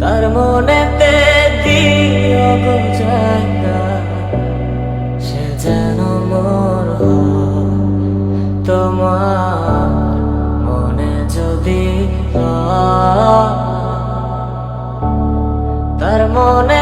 তার মনেতে দিও গো চাই তার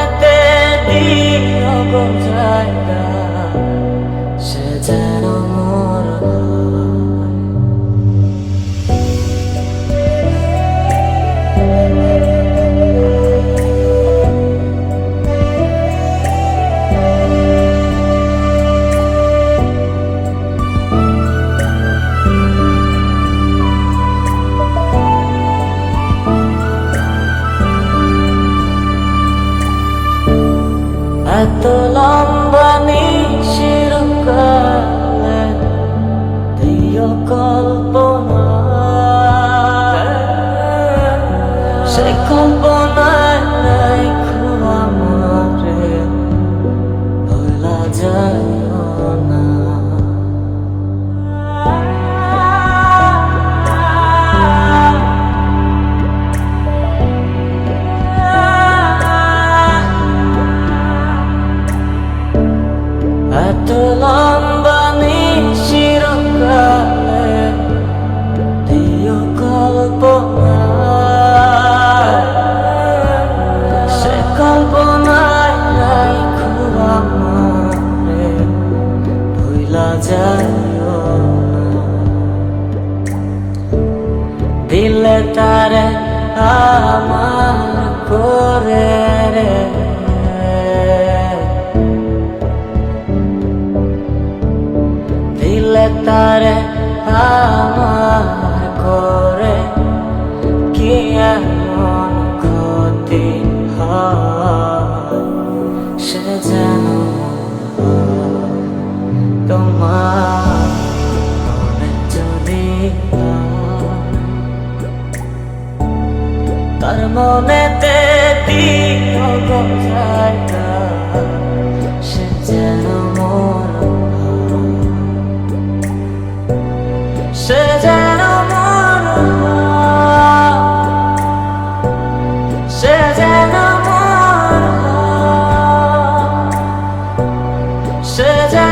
এত লম্বা নিশিরকালে দিও কল্পনা। সে কল্পনায় নাই যায় না। এত লম্বা নিশিরকালে কল্পনা সে কল্পনায় নাই খুব আমারে ভুলা যায় দিলে তারে আমার তারে আমার করে কি এমন ক্ষতি সে যেন তোমার মনে যদি তার মনেতে দিও গো 实在。